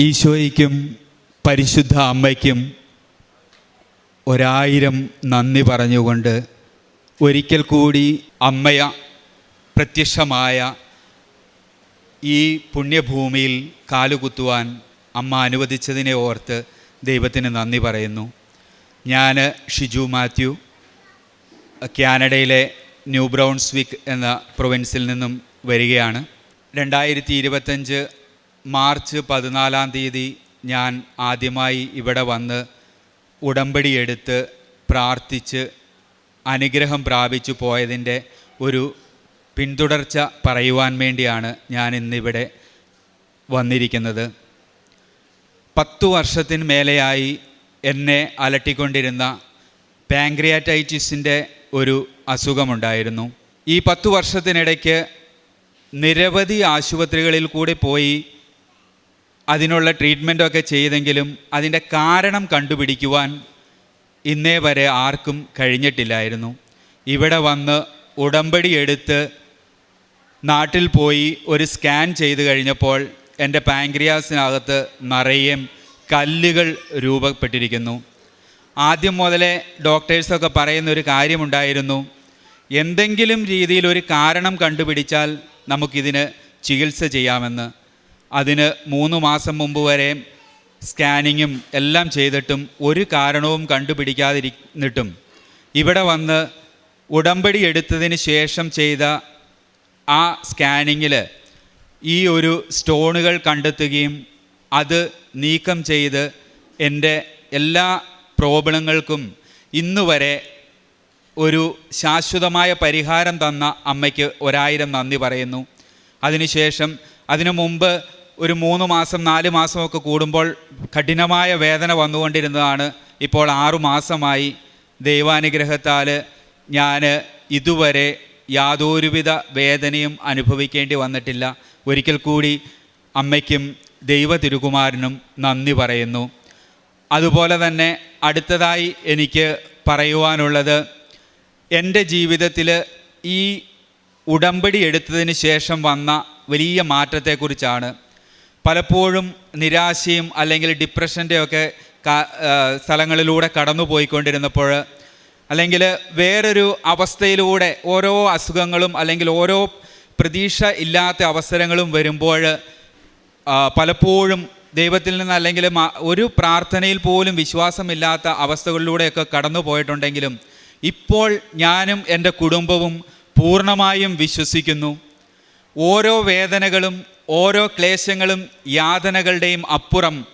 ഈശോയ്ക്കും പരിശുദ്ധ അമ്മയ്ക്കും ഒരായിരം നന്ദി പറഞ്ഞുകൊണ്ട് ഒരിക്കൽ കൂടി അമ്മയ പ്രത്യക്ഷമായ ഈ പുണ്യഭൂമിയിൽ കാലുകുത്തുവാൻ അമ്മ അനുവദിച്ചതിനെ ഓർത്ത് ദൈവത്തിന് നന്ദി പറയുന്നു. ഞാൻ ഷിജു മാത്യു കാനഡയിലെ ന്യൂ ബ്രൗൺസ്വിക്ക് എന്ന പ്രൊവിൻസിൽ നിന്നും വരികയാണ്. രണ്ടായിരത്തി ഇരുപത്തഞ്ച് മാർച്ച് പതിനാലാം തീയതി ഞാൻ ആദ്യമായി ഇവിടെ വന്ന് ഉടമ്പടി എടുത്ത് പ്രാർത്ഥിച്ച് അനുഗ്രഹം പ്രാപിച്ചു പോയതിന്റെ ഒരു പിന്തുടർച്ച പറയുവാൻ വേണ്ടിയാണ് ഞാൻ ഇന്നിവിടെ വന്നിരിക്കുന്നത്. പത്തു വർഷത്തിന് മേലെയായി എന്നെ അലട്ടിക്കൊണ്ടിരുന്ന പാങ്ക്രിയാറ്റൈറ്റിസിന്റെ ഒരു അസുഖമുണ്ടായിരുന്നു. ഈ പത്തു വർഷത്തിനിടയ്ക്ക് നിരവധി ആശുപത്രികളിൽ കൂടി പോയി അതിനുള്ള ട്രീറ്റ്മെന്റൊക്കെ ചെയ്തെങ്കിലും അതിന്റെ കാരണം കണ്ടുപിടിക്കുവാൻ ഇന്നേ വരെ ആർക്കും കഴിഞ്ഞിട്ടില്ലായിരുന്നു. ഇവിടെ വന്ന് ഉടമ്പടി എടുത്ത് നാട്ടിൽ പോയി ഒരു സ്കാൻ ചെയ്ത് കഴിഞ്ഞപ്പോൾ എന്റെ പാങ്ക്രിയാസിനകത്ത് നിറയെ കല്ലുകൾ രൂപപ്പെട്ടിരിക്കുന്നു. ആദ്യം മുതലേ ഡോക്ടേഴ്സൊക്കെ പറയുന്ന ഒരു കാര്യമുണ്ടായിരുന്നു. എന്തെങ്കിലും രീതിയിൽ ഒരു കാരണം കണ്ടുപിടിച്ചാൽ നമുക്കിതിന് ചികിത്സ ചെയ്യാമെന്ന്. അതിന് മൂന്ന് മാസം മുമ്പ് വരെ സ്കാനിങ്ങും എല്ലാം ചെയ്തിട്ടും ഒരു കാരണവും കണ്ടുപിടിക്കാതിരുന്നിട്ടും ഇവിടെ വന്ന് ഉടമ്പടി എടുത്തതിന് ശേഷം ചെയ്ത ആ സ്കാനിങ്ങിൽ ഈ ഒരു സ്റ്റോണുകൾ കണ്ടെത്തുകയും അത് നീക്കം ചെയ്ത് എന്റെ എല്ലാ പ്രോബ്ലങ്ങൾക്കും ഇന്നുവരെ ഒരു ശാശ്വതമായ പരിഹാരം തന്ന അമ്മയ്ക്ക് ഒരായിരം നന്ദി പറയുന്നു. അതിനുശേഷം അതിനു മുമ്പ് ഒരു മൂന്ന് മാസം നാല് മാസമൊക്കെ കൂടുമ്പോൾ കഠിനമായ വേദന വന്നുകൊണ്ടിരുന്നതാണ്. ഇപ്പോൾ ആറു മാസമായി ദൈവാനുഗ്രഹത്താൽ ഞാൻ ഇതുവരെ യാതൊരുവിധ വേദനയും അനുഭവിക്കേണ്ടി വന്നിട്ടില്ല. ഒരിക്കൽ കൂടി അമ്മയ്ക്കും ദൈവ തിരുകുമാരനും നന്ദി പറയുന്നു. അതുപോലെ തന്നെ അടുത്തതായി എനിക്ക് പറയുവാനുള്ളത് എന്റെ ജീവിതത്തിൽ ഈ ഉടമ്പടി എടുത്തതിന് ശേഷം വന്ന വലിയ മാറ്റത്തെക്കുറിച്ചാണ്. പലപ്പോഴും നിരാശയും അല്ലെങ്കിൽ ഡിപ്രഷന്റെയൊക്കെ സ്ഥലങ്ങളിലൂടെ കടന്നു പോയിക്കൊണ്ടിരുന്നപ്പോൾ അല്ലെങ്കിൽ വേറൊരു അവസ്ഥയിലൂടെ ഓരോ അസുഖങ്ങളും അല്ലെങ്കിൽ ഓരോ പ്രതീക്ഷ ഇല്ലാത്ത അവസരങ്ങളും വരുമ്പോൾ പലപ്പോഴും ദൈവത്തിൽ നിന്ന് അല്ലെങ്കിൽ ഒരു പ്രാർത്ഥനയിൽ പോലും വിശ്വാസമില്ലാത്ത അവസ്ഥകളിലൂടെയൊക്കെ കടന്നു പോയിട്ടുണ്ടെങ്കിലും ഇപ്പോൾ ഞാനും എന്റെ കുടുംബവും പൂർണമായും വിശ്വസിക്കുന്നു. ഓരോ വേദനകളും ഓരോ ക്ലേശങ്ങളും യാതനകളുടെയും അപ്പുറം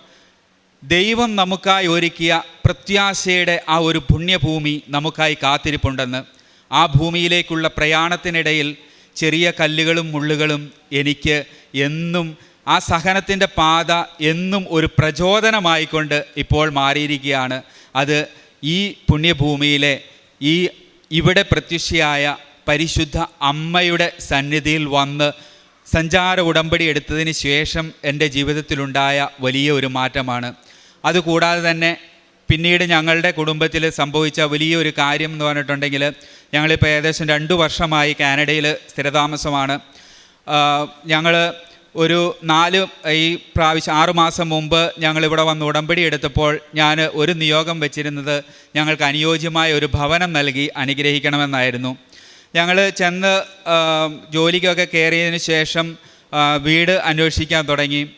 ദൈവം നമുക്കായി ഒരുക്കിയ പ്രത്യാശയുടെ ആ ഒരു പുണ്യഭൂമി നമുക്കായി കാത്തിരിപ്പുണ്ടെന്ന് ആ ഭൂമിയിലേക്കുള്ള പ്രയാണത്തിനിടയിൽ ചെറിയ കല്ലുകളും മുള്ളുകളും എനിക്ക് എന്നും ആ സഹനത്തിന്റെ പാത എന്നും ഒരു പ്രചോദനമായിക്കൊണ്ട് ഇപ്പോൾ മാറിയിരിക്കുകയാണ്. അത് ഈ പുണ്യഭൂമിയിലെ ഈ ഇവിടെ പ്രത്യക്ഷയായ പരിശുദ്ധ അമ്മയുടെ സന്നിധിയിൽ വന്ന് സഞ്ചാര ഉടമ്പടി എടുത്തതിന് ശേഷം എന്റെ ജീവിതത്തിലുണ്ടായ വലിയ ഒരു മാറ്റമാണ്. അതുകൂടാതെ തന്നെ പിന്നീട് ഞങ്ങളുടെ കുടുംബത്തിൽ സംഭവിച്ച വലിയൊരു കാര്യം എന്ന് പറഞ്ഞിട്ടുണ്ടെങ്കിൽ ഞങ്ങളിപ്പോൾ ഏകദേശം രണ്ട് വർഷമായി കാനഡയിൽ സ്ഥിരതാമസമാണ്. ഞങ്ങൾ ഒരു നാല് ഈ പ്രാവശ്യം ആറ് മാസം മുമ്പ് ഞങ്ങളിവിടെ വന്ന് ഉടമ്പടി എടുത്തപ്പോൾ ഞാൻ ഒരു നിയോഗം വെച്ചിരുന്നത് ഞങ്ങൾക്ക് അനുയോജ്യമായ ഒരു ഭവനം നൽകി അനുഗ്രഹിക്കണമെന്നായിരുന്നു. ഞങ്ങൾ ചെന്ന് ജോലിക്കൊക്കെ കയറിയതിന് ശേഷം വീട് അന്വേഷിക്കാൻ തുടങ്ങി.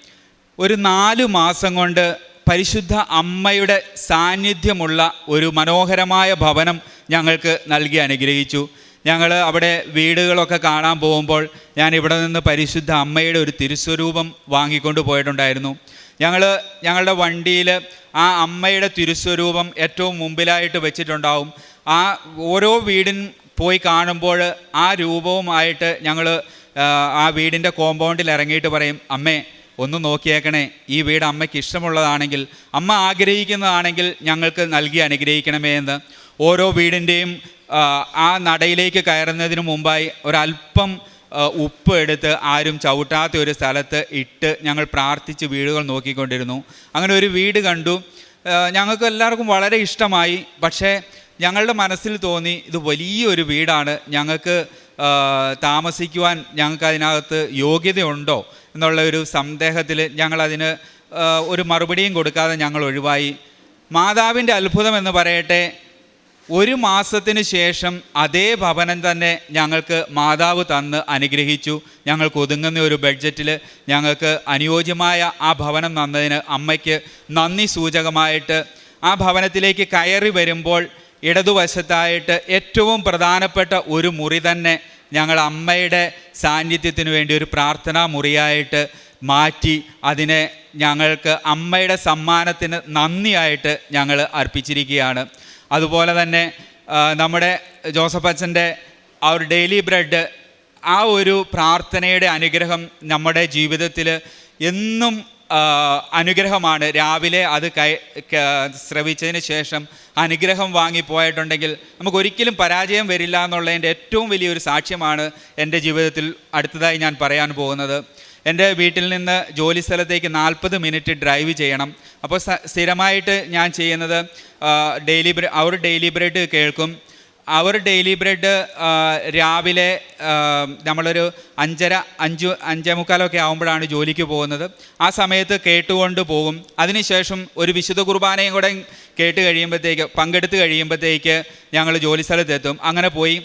ഒരു നാല് മാസം കൊണ്ട് പരിശുദ്ധ അമ്മയുടെ സാന്നിധ്യമുള്ള ഒരു മനോഹരമായ ഭവനം ഞങ്ങൾക്ക് നൽകി അനുഗ്രഹിച്ചു. ഞങ്ങൾ അവിടെ വീടുകളൊക്കെ കാണാൻ പോകുമ്പോൾ ഞാൻ ഇവിടെ നിന്ന് പരിശുദ്ധ അമ്മയുടെ ഒരു തിരുസ്വരൂപം വാങ്ങിക്കൊണ്ട് പോയിട്ടുണ്ടായിരുന്നു. ഞങ്ങൾ ഞങ്ങളുടെ വണ്ടിയിൽ ആ അമ്മയുടെ തിരുസ്വരൂപം ഏറ്റവും മുമ്പിലായിട്ട് വെച്ചിട്ടുണ്ടാവും. ആ ഓരോ വീടിൻ പോയി കാണുമ്പോൾ ആ രൂപവുമായിട്ട് ഞങ്ങൾ ആ വീടിന്റെ കോമ്പൗണ്ടിൽ ഇറങ്ങിയിട്ട് പറയും അമ്മേ ഒന്ന് നോക്കിയേക്കണേ ഈ വീട് അമ്മയ്ക്ക് ഇഷ്ടമുള്ളതാണെങ്കിൽ അമ്മ ആഗ്രഹിക്കുന്നതാണെങ്കിൽ ഞങ്ങൾക്ക് നൽകി അനുഗ്രഹിക്കണമേ എന്ന്. ഓരോ വീടിന്റെയും ആ, നടയിലേക്ക് കയറുന്നതിന് മുമ്പായി ഒരല്പം ഉപ്പ് എടുത്ത് ആരും ചവിട്ടാത്ത ഒരു സ്ഥലത്ത് ഇട്ട് ഞങ്ങൾ പ്രാർത്ഥിച്ച് വീടുകൾ നോക്കിക്കൊണ്ടിരുന്നു. അങ്ങനെ ഒരു വീട് കണ്ടു. ഞങ്ങൾക്ക് എല്ലാവർക്കും വളരെ ഇഷ്ടമായി. പക്ഷേ ഞങ്ങളുടെ മനസ്സിൽ തോന്നി ഇത് വലിയൊരു വീടാണ്. ഞങ്ങൾക്ക് താമസിക്കുവാൻ ഞങ്ങൾക്ക് അതിനകത്ത് യോഗ്യതയുണ്ടോ എന്നുള്ള ഒരു സന്ദേഹത്തിൽ ഞങ്ങളതിന് ഒരു മറുപടിയും കൊടുക്കാതെ ഞങ്ങൾ ഒഴിവായി. മാതാവിന്റെ അത്ഭുതം എന്ന് പറയട്ടെ ഒരു മാസത്തിന് ശേഷം അതേ ഭവനം തന്നെ ഞങ്ങൾക്ക് മാതാവ് തന്ന് അനുഗ്രഹിച്ചു. ഞങ്ങൾക്ക് ഒതുങ്ങുന്ന ഒരു ബഡ്ജറ്റിൽ ഞങ്ങൾക്ക് അനുയോജ്യമായ ആ ഭവനം തന്നതിന് അമ്മയ്ക്ക് നന്ദി സൂചകമായിട്ട് ആ ഭവനത്തിലേക്ക് കയറി വരുമ്പോൾ ഇടതുവശത്തായിട്ട് ഏറ്റവും പ്രധാനപ്പെട്ട ഒരു മുറി തന്നെ ഞങ്ങൾ അമ്മയുടെ സാന്നിധ്യത്തിന് വേണ്ടി ഒരു പ്രാർത്ഥനാ മുറിയായിട്ട് മാറ്റി അതിനെ ഞങ്ങൾക്ക് അമ്മയുടെ സമ്മാനത്തിന് നന്ദിയായിട്ട് ഞങ്ങൾ അർപ്പിച്ചിരിക്കുകയാണ്. അതുപോലെ തന്നെ നമ്മുടെ ജോസഫ് അച്ഛന്റെ ആ ഒരു ഡെയിലി ബ്രെഡ് ആ ഒരു പ്രാർത്ഥനയുടെ അനുഗ്രഹം നമ്മുടെ ജീവിതത്തിൽ എന്നും അനുഗ്രഹമാണ്. രാവിലെ അത് കൈ ശ്രവിച്ചതിന് ശേഷം അനുഗ്രഹം വാങ്ങിപ്പോയിട്ടുണ്ടെങ്കിൽ നമുക്ക് ഒരിക്കലും പരാജയം വരില്ല എന്നുള്ളതിന്റെ ഏറ്റവും വലിയൊരു സാക്ഷ്യമാണ് എന്റെ ജീവിതത്തിൽ അടുത്തതായി ഞാൻ പറയാൻ പോകുന്നത്. എന്റെ വീട്ടിൽ നിന്ന് ജോലി സ്ഥലത്തേക്ക് നാൽപ്പത് മിനിറ്റ് ഡ്രൈവ് ചെയ്യണം. അപ്പോൾ സ്ഥിരമായിട്ട് ഞാൻ ചെയ്യുന്നത് ഡെയിലി അവർ ഡെയിലി ബ്രെഡ് കേൾക്കും. അവർ ഡെയിലി ബ്രെഡ് രാവിലെ നമ്മളൊരു അഞ്ചര അഞ്ച് അഞ്ചേ മുക്കാലൊക്കെ ആകുമ്പോഴാണ് ജോലിക്ക് പോകുന്നത്. ആ സമയത്ത് കേട്ടുകൊണ്ട് പോകും. അതിനുശേഷം ഒരു വിശുദ്ധ കുർബാനയും കൂടെ കേട്ട് കഴിയുമ്പോഴത്തേക്ക് പങ്കെടുത്ത് കഴിയുമ്പോഴത്തേക്ക് ഞങ്ങൾ ജോലി സ്ഥലത്തെത്തും അങ്ങനെ പോയി.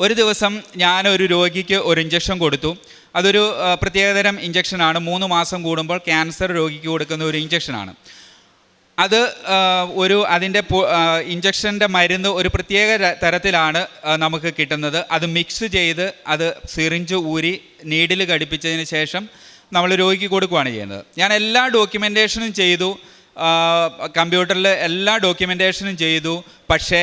ഒരു ദിവസം ഞാൻ ഒരു രോഗിക്ക് ഒരു ഇഞ്ചക്ഷൻ കൊടുത്തു. അതൊരു പ്രത്യേകതരം ഇഞ്ചക്ഷനാണ് മൂന്ന് മാസം കൂടുമ്പോൾ ക്യാൻസർ രോഗിക്ക് കൊടുക്കുന്ന ഒരു ഇഞ്ചക്ഷനാണ് അത് ഒരു അതിന്റെ ഇഞ്ചക്ഷന്റെ മരുന്ന് ഒരു പ്രത്യേക തരത്തിലാണ് നമുക്ക് കിട്ടുന്നത്. അത് മിക്സ് ചെയ്ത് അത് സിറിഞ്ച് ഊരി നീഡിൽ ഘടിപ്പിച്ചതിന് ശേഷം നമ്മൾ രോഗിക്ക് കൊടുക്കുകയാണ് ചെയ്യുന്നത്. ഞാൻ എല്ലാ ഡോക്യുമെന്റേഷനും ചെയ്തു. കമ്പ്യൂട്ടറിൽ എല്ലാ ഡോക്യുമെന്റേഷനും ചെയ്തു. പക്ഷേ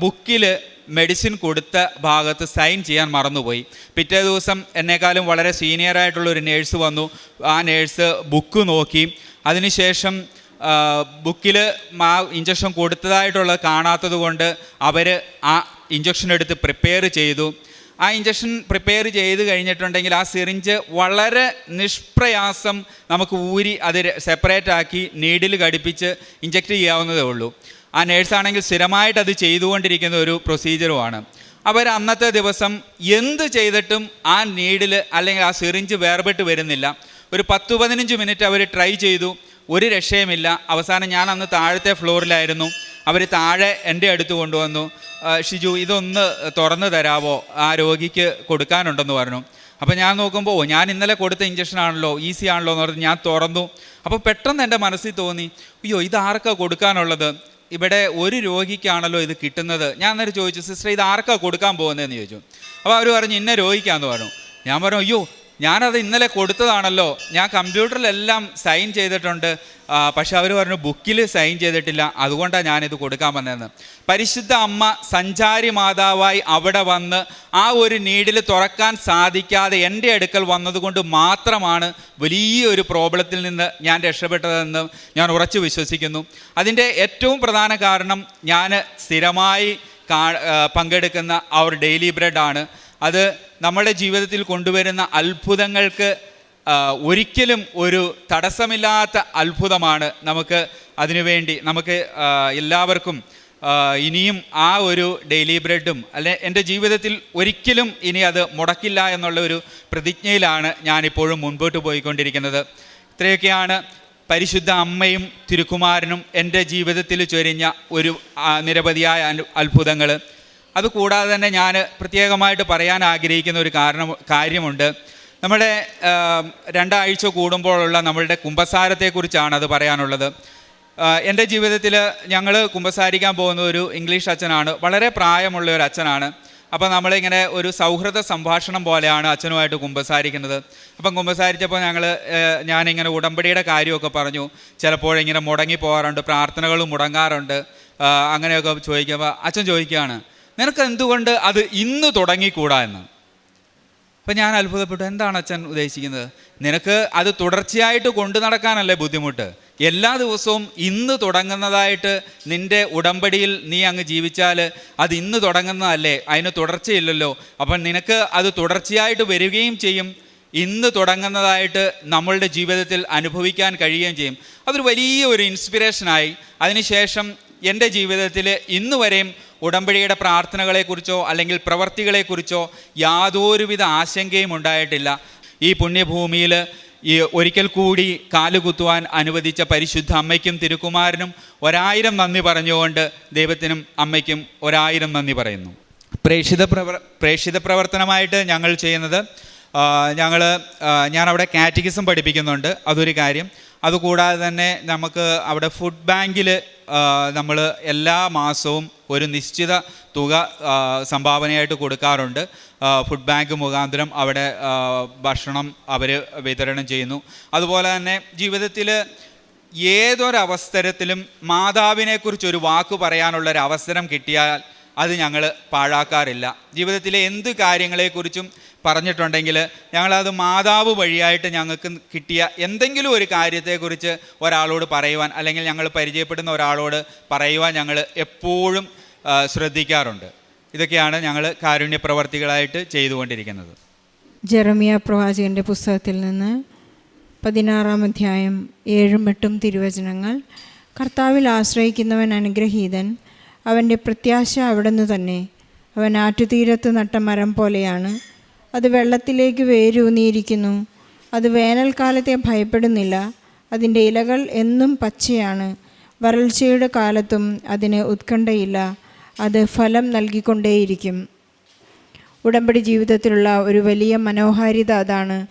ബുക്കിൽ മെഡിസിൻ കൊടുത്ത ഭാഗത്ത് സൈൻ ചെയ്യാൻ മറന്നുപോയി. പിറ്റേ ദിവസം എന്നെക്കാളും വളരെ സീനിയറായിട്ടുള്ള ഒരു നേഴ്സ് വന്നു. ആ നേഴ്സ് ബുക്ക് നോക്കി. അതിനുശേഷം ബുക്കിൽ മാ ഇഞ്ചക്ഷൻ കൊടുത്തതായിട്ടുള്ളത് കാണാത്തത് കൊണ്ട് അവർ ആ ഇഞ്ചക്ഷൻ എടുത്ത് പ്രിപ്പയർ ചെയ്തു. ആ ഇഞ്ചക്ഷൻ പ്രിപ്പയർ ചെയ്ത് കഴിഞ്ഞിട്ടുണ്ടെങ്കിൽ ആ സിറിഞ്ച് വളരെ നിഷ്പ്രയാസം നമുക്ക് ഊരി അത് സെപ്പറേറ്റ് ആക്കി നീഡിൽ ഘടിപ്പിച്ച് ഇഞ്ചക്റ്റ് ചെയ്യാവുന്നതേ ഉള്ളൂ. ആ നേഴ്സാണെങ്കിൽ സ്ഥിരമായിട്ട് അത് ചെയ്തുകൊണ്ടിരിക്കുന്ന ഒരു പ്രൊസീജിയറുമാണ് അവർ അന്നത്തെ ദിവസം എന്ത് ചെയ്തിട്ടും ആ നീഡിൽ അല്ലെങ്കിൽ ആ സിറിഞ്ച് വേർപെട്ട് വരുന്നില്ല. ഒരു പത്ത് പതിനഞ്ച് മിനിറ്റ് അവർ ട്രൈ ചെയ്തു. ഒരു രക്ഷയുമില്ല. അവസാനം ഞാൻ അന്ന് താഴത്തെ ഫ്ലോറിലായിരുന്നു. അവർ താഴെ എന്റെ അടുത്ത് കൊണ്ടുവന്നു. ഷിജു ഇതൊന്ന് തുറന്നു തരാവോ? ആ രോഗിക്ക് കൊടുക്കാനുണ്ടെന്ന് പറഞ്ഞു. അപ്പോൾ ഞാൻ നോക്കുമ്പോൾ "ഓ, ഞാൻ ഇന്നലെ കൊടുത്ത ഇഞ്ചക്ഷൻ ആണല്ലോ ഈസി ആണല്ലോ എന്ന് പറഞ്ഞ് ഞാൻ തുറന്നു. അപ്പോൾ പെട്ടെന്ന് എന്റെ മനസ്സിൽ തോന്നി അയ്യോ ഇത് ആർക്കാ കൊടുക്കാനുള്ളത്? ഇവിടെ ഒരു രോഗിക്കാണല്ലോ ഇത് കിട്ടുന്നത്. ഞാൻ അന്നേരം ചോദിച്ചു സിസ്റ്റർ ഇത് ആർക്കാ കൊടുക്കാൻ പോകുന്നതെന്ന് ചോദിച്ചു. അപ്പോൾ അവർ പറഞ്ഞു ഇന്ന രോഗിക്കാന്ന് പറഞ്ഞു. ഞാൻ പറഞ്ഞു അയ്യോ ഞാനത് ഇന്നലെ കൊടുത്തതാണല്ലോ. ഞാൻ കമ്പ്യൂട്ടറിലെല്ലാം സൈൻ ചെയ്തിട്ടുണ്ട്. പക്ഷെ അവർ പറഞ്ഞു ബുക്കിൽ സൈൻ ചെയ്തിട്ടില്ല. അതുകൊണ്ടാണ് ഞാനിത് കൊടുക്കാൻ വന്നതെന്ന്. പരിശുദ്ധ അമ്മ സഞ്ചാരി മാതാവായി അവിടെ വന്ന് ആ ഒരു നീഡിൽ തുറക്കാൻ സാധിക്കാതെ എന്റെ അടുക്കൽ വന്നതുകൊണ്ട് മാത്രമാണ് വലിയൊരു പ്രോബ്ലത്തിൽ നിന്ന് ഞാൻ രക്ഷപ്പെട്ടതെന്ന് ഞാൻ ഉറച്ചു വിശ്വസിക്കുന്നു. അതിന്റെ ഏറ്റവും പ്രധാന കാരണം ഞാൻ സ്ഥിരമായി കാ പങ്കെടുക്കുന്ന അവർ ഡെയിലി ബ്രെഡാണ്. അത് നമ്മുടെ ജീവിതത്തിൽ കൊണ്ടുവരുന്ന അത്ഭുതങ്ങൾക്ക് ഒരിക്കലും ഒരു തടസ്സമില്ലാത്ത അത്ഭുതമാണ് നമുക്ക് അതിനുവേണ്ടി നമുക്ക് എല്ലാവർക്കും ഇനിയും ആ ഒരു ഡെയിലി ബ്രെഡും അല്ലെ എന്റെ ജീവിതത്തിൽ ഒരിക്കലും ഇനി അത് മുടക്കില്ല എന്നുള്ള ഒരു പ്രതിജ്ഞയിലാണ് ഞാനിപ്പോഴും മുൻപോട്ട് പോയിക്കൊണ്ടിരിക്കുന്നത്. ഇത്രയൊക്കെയാണ് പരിശുദ്ധ അമ്മയും തിരുക്കുമാരനും എന്റെ ജീവിതത്തിൽ ചൊരിഞ്ഞ ഒരു നിരവധിയായ അത്ഭുതങ്ങൾ അതുകൂടാതെ തന്നെ ഞാൻ പ്രത്യേകമായിട്ട് പറയാൻ ആഗ്രഹിക്കുന്ന ഒരു കാരണം കാര്യമുണ്ട്. നമ്മുടെ രണ്ടാഴ്ച കൂടുമ്പോഴുള്ള നമ്മളുടെ കുമ്പസാരത്തെക്കുറിച്ചാണ് അത് പറയാനുള്ളത്. എന്റെ ജീവിതത്തിൽ ഞങ്ങൾ കുമ്പസാരിക്കാൻ പോകുന്ന ഒരു ഇംഗ്ലീഷ് അച്ഛനാണ്. വളരെ പ്രായമുള്ള ഒരു അച്ഛനാണ്. അപ്പോൾ നമ്മളിങ്ങനെ ഒരു സൗഹൃദ സംഭാഷണം പോലെയാണ് അച്ഛനുമായിട്ട് കുമ്പസാരിക്കുന്നത്. അപ്പം കുമ്പസാരിച്ചപ്പോൾ ഞങ്ങൾ ഞാനിങ്ങനെ ഉടമ്പടിയുടെ കാര്യമൊക്കെ പറഞ്ഞു. ചിലപ്പോഴിങ്ങനെ മുടങ്ങി പോകാറുണ്ട് പ്രാർത്ഥനകളും മുടങ്ങാറുണ്ട്. അങ്ങനെയൊക്കെ ചോദിക്കുമ്പോൾ അച്ഛൻ ചോദിക്കുകയാണ് നിനക്ക് എന്തുകൊണ്ട് അത് ഇന്ന് തുടങ്ങിക്കൂടാ എന്ന്? അപ്പം ഞാൻ അത്ഭുതപ്പെട്ടു. എന്താണ് അച്ഛൻ ഉദ്ദേശിക്കുന്നത്? നിനക്ക് അത് തുടർച്ചയായിട്ട് കൊണ്ടു നടക്കാനല്ലേ ബുദ്ധിമുട്ട്? എല്ലാ ദിവസവും ഇന്ന് തുടങ്ങുന്നതായിട്ട് നിന്റെ ഉടമ്പടിയിൽ നീ അങ്ങ് ജീവിച്ചാൽ അത് ഇന്ന് തുടങ്ങുന്നതല്ലേ? അതിന് തുടർച്ചയില്ലല്ലോ. അപ്പം നിനക്ക് അത് തുടർച്ചയായിട്ട് വരികയും ചെയ്യും. ഇന്ന് തുടങ്ങുന്നതായിട്ട് നമ്മളുടെ ജീവിതത്തിൽ അനുഭവിക്കാൻ കഴിയുകയും ചെയ്യും. അതൊരു വലിയ ഒരു ഇൻസ്പിറേഷനായി അതിനുശേഷം എന്റെ ജീവിതത്തിൽ ഇന്ന് വരെയും ഉടമ്പടിയുടെ പ്രാർത്ഥനകളെക്കുറിച്ചോ അല്ലെങ്കിൽ പ്രവർത്തികളെക്കുറിച്ചോ യാതൊരുവിധ ആശങ്കയും ഉണ്ടായിട്ടില്ല. ഈ പുണ്യഭൂമിയിൽ ഈ ഒരിക്കൽ കൂടി കാലുകുത്തുവാൻ അനുവദിച്ച പരിശുദ്ധ അമ്മയ്ക്കും തിരുക്കുമാരനും ഒരായിരം നന്ദി പറഞ്ഞുകൊണ്ട് ദൈവത്തിനും അമ്മയ്ക്കും ഒരായിരം നന്ദി പറയുന്നു. പ്രേക്ഷിത പ്രവർ പ്രേക്ഷിത പ്രവർത്തനമായിട്ട് ഞങ്ങൾ ചെയ്യുന്നത് ഞങ്ങൾ ഞാനവിടെ കാറ്റഗിസം പഠിപ്പിക്കുന്നുണ്ട്. അതൊരു കാര്യം. അതുകൂടാതെ തന്നെ നമുക്ക് അവിടെ ഫുഡ് ബാങ്കിൽ നമ്മൾ എല്ലാ മാസവും ഒരു നിശ്ചിത തുക സംഭാവനയായിട്ട് കൊടുക്കാറുണ്ട്. ഫുഡ് ബാങ്ക് മുഖാന്തരം അവിടെ ഭക്ഷണം അവർ വിതരണം ചെയ്യുന്നു. അതുപോലെ തന്നെ ജീവിതത്തിൽ ഏതൊരവസരത്തിലും മാതാവിനെക്കുറിച്ച് ഒരു വാക്ക് പറയാനുള്ളൊരവസരം കിട്ടിയാൽ അത് ഞങ്ങൾ പാഴാക്കാറില്ല. ജീവിതത്തിലെ എന്ത് കാര്യങ്ങളെക്കുറിച്ചും പറഞ്ഞിട്ടുണ്ടെങ്കിൽ ഞങ്ങളത് മാതാവ് വഴിയായിട്ട് ഞങ്ങൾക്ക് കിട്ടിയ എന്തെങ്കിലും ഒരു കാര്യത്തെക്കുറിച്ച് ഒരാളോട് പറയുവാൻ അല്ലെങ്കിൽ ഞങ്ങൾ പരിചയപ്പെടുന്ന ഒരാളോട് പറയുവാൻ ഞങ്ങൾ എപ്പോഴും ശ്രദ്ധിക്കാറുണ്ട്. ഇതൊക്കെയാണ് ഞങ്ങൾ കാരുണ്യ പ്രവർത്തികളായിട്ട് ചെയ്തുകൊണ്ടിരിക്കുന്നത്. ജെറമിയ പ്രവാചകന്റെ പുസ്തകത്തിൽ നിന്ന് പതിനാറാം അധ്യായം ഏഴും എട്ടും തിരുവചനങ്ങൾ. കർത്താവിൽ ആശ്രയിക്കുന്നവൻ അനുഗ്രഹീതൻ അവന്റെ പ്രത്യാശ അവിടുന്ന് തന്നെ. അവൻ ആറ്റുതീരത്ത് നട്ട മരം പോലെയാണ്. അത് വെള്ളത്തിലേക്ക് വേരൂന്നിയിരിക്കുന്നു. അത് വേനൽക്കാലത്തെ ഭയപ്പെടുന്നില്ല. അതിന്റെ ഇലകൾ എന്നും പച്ചയാണ്. വരൾച്ചയുടെ കാലത്തും അതിന് ഉത്കണ്ഠയില്ല. അത് ഫലം നൽകിക്കൊണ്ടേയിരിക്കും. ഉടമ്പടി ജീവിതത്തിലുള്ള ഒരു വലിയ മനോഹാരിത അതാണ്.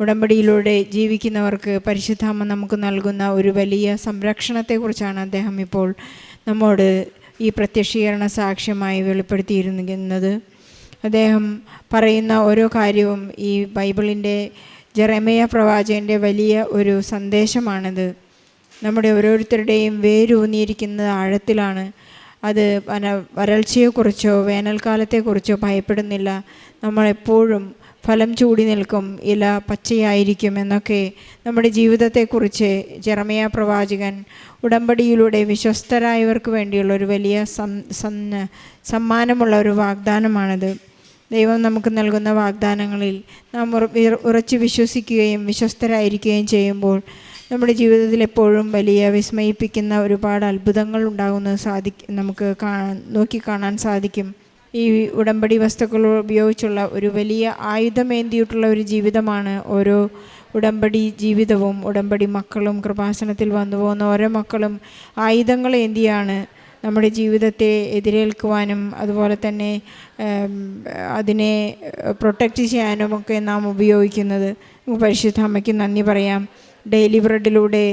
ഉടമ്പടിയിലൂടെ ജീവിക്കുന്നവർക്ക് പരിശുദ്ധാമ നമുക്ക് നൽകുന്ന ഒരു വലിയ സംരക്ഷണത്തെക്കുറിച്ചാണ് അദ്ദേഹം ഇപ്പോൾ നമ്മോട് ഈ പ്രത്യക്ഷീകരണ സാക്ഷ്യമായി വെളിപ്പെടുത്തിയിരുന്നത്. അദ്ദേഹം പറയുന്ന ഓരോ കാര്യവും ഈ ബൈബിളിന്റെ ജെറമയ പ്രവാചകന്റെ വലിയ ഒരു സന്ദേശമാണിത്. നമ്മുടെ ഓരോരുത്തരുടെയും വേരൂന്നിയിരിക്കുന്നത് ആഴത്തിലാണ് അത് വന വരൾച്ചയെക്കുറിച്ചോ വേനൽക്കാലത്തെക്കുറിച്ചോ ഭയപ്പെടുന്നില്ല. നമ്മളെപ്പോഴും ഫലം ചൂടി നിൽക്കും ഇല പച്ചയായിരിക്കും എന്നൊക്കെ നമ്മുടെ ജീവിതത്തെക്കുറിച്ച് ജെറമയ പ്രവാചകൻ ഉടമ്പടിയിലൂടെ വിശ്വസ്തരായവർക്ക് വേണ്ടിയുള്ള ഒരു വലിയ സമ്മാനമുള്ള ഒരു വാഗ്ദാനമാണിത്. ദൈവം നമുക്ക് നൽകുന്ന വാഗ്ദാനങ്ങളിൽ നാം ഉറ- ഉറച്ചു വിശ്വസിക്കുകയും വിശ്വസ്തരായിരിക്കുകയും ചെയ്യുമ്പോൾ നമ്മുടെ ജീവിതത്തിൽ എപ്പോഴും വലിയ വിസ്മയിപ്പിക്കുന്ന ഒരുപാട് അത്ഭുതങ്ങൾ ഉണ്ടാകുന്നത് സാധിക്കും നമുക്ക് കാണാൻ നോക്കിക്കാണാൻ സാധിക്കും. ഈ ഉടമ്പടി വസ്തുക്കൾ ഉപയോഗിച്ചുള്ള ഒരു വലിയ ആയുധമേന്തിയിട്ടുള്ള ഒരു ജീവിതമാണ് ഓരോ ഉടമ്പടി ജീവിതവും ഉടമ്പടി മക്കളും കൃപാസനത്തിൽ വന്നു പോകുന്ന ഓരോ മക്കളും ആയുധങ്ങൾ എന്തിയാണ് നമ്മുടെ ജീവിതത്തെ എതിരേൽക്കുവാനും അതുപോലെ തന്നെ അതിനെ പ്രൊട്ടക്റ്റ് ചെയ്യാനുമൊക്കെ നാം ഉപയോഗിക്കുന്നത്. പരിശുദ്ധ അമ്മയ്ക്ക് നന്ദി പറയാം. ഡെയിലി ബ്രെഡിലൂടെ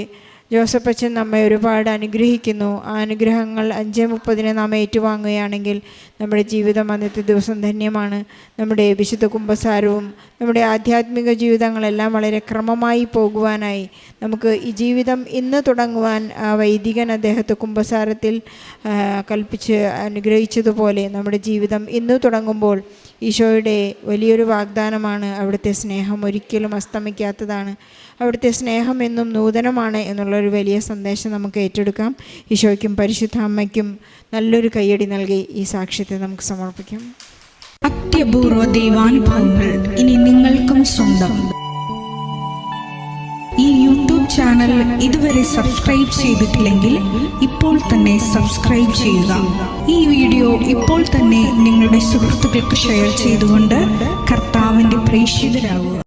ജോസഫ് നമ്മെ ഒരുപാട് അനുഗ്രഹിക്കുന്നു. ആ അനുഗ്രഹങ്ങൾ അഞ്ച് മുപ്പതിന് നാം ഏറ്റുവാങ്ങുകയാണെങ്കിൽ നമ്മുടെ ജീവിതം അന്നത്തെ ദിവസം ധന്യമാണ്. നമ്മുടെ വിശുദ്ധ കുംഭസാരവും നമ്മുടെ ആധ്യാത്മിക ജീവിതങ്ങളെല്ലാം വളരെ ക്രമമായി പോകുവാനായി നമുക്ക് ഈ ജീവിതം ഇന്ന് തുടങ്ങുവാൻ വൈദികൻ അദ്ദേഹത്തെ കുംഭസാരത്തിൽ കൽപ്പിച്ച് അനുഗ്രഹിച്ചതുപോലെ നമ്മുടെ ജീവിതം ഇന്ന് തുടങ്ങുമ്പോൾ ഈശോയുടെ വലിയൊരു വാഗ്ദാനമാണ് അവിടുത്തെ സ്നേഹം ഒരിക്കലും അസ്തമിക്കാത്തതാണ്. അവിടുത്തെ സ്നേഹം എന്നും നൂതനമാണ് എന്നുള്ളൊരു വലിയ സന്ദേശം നമുക്ക് ഏറ്റെടുക്കാം. ഈശോയ്ക്കും പരിശുദ്ധ അമ്മയ്ക്കും നല്ലൊരു കൈയടി നൽകി ഈ സാക്ഷ്യത്തെ നമുക്ക് സമർപ്പിക്കാം. അത്യപൂർവ ദൈവാനുഭവങ്ങൾ ഇനി നിങ്ങൾക്കും സ്വന്തം. ഈ യൂട്യൂബ് ചാനൽ ഇതുവരെ സബ്സ്ക്രൈബ് ചെയ്തിട്ടില്ലെങ്കിൽ ഇപ്പോൾ തന്നെ സബ്സ്ക്രൈബ് ചെയ്യുക. ഈ വീഡിയോ ഇപ്പോൾ തന്നെ നിങ്ങളുടെ സുഹൃത്തുക്കൾക്ക് ഷെയർ ചെയ്തുകൊണ്ട് കർത്താവിന്റെ പ്രേക്ഷിതരാകുക.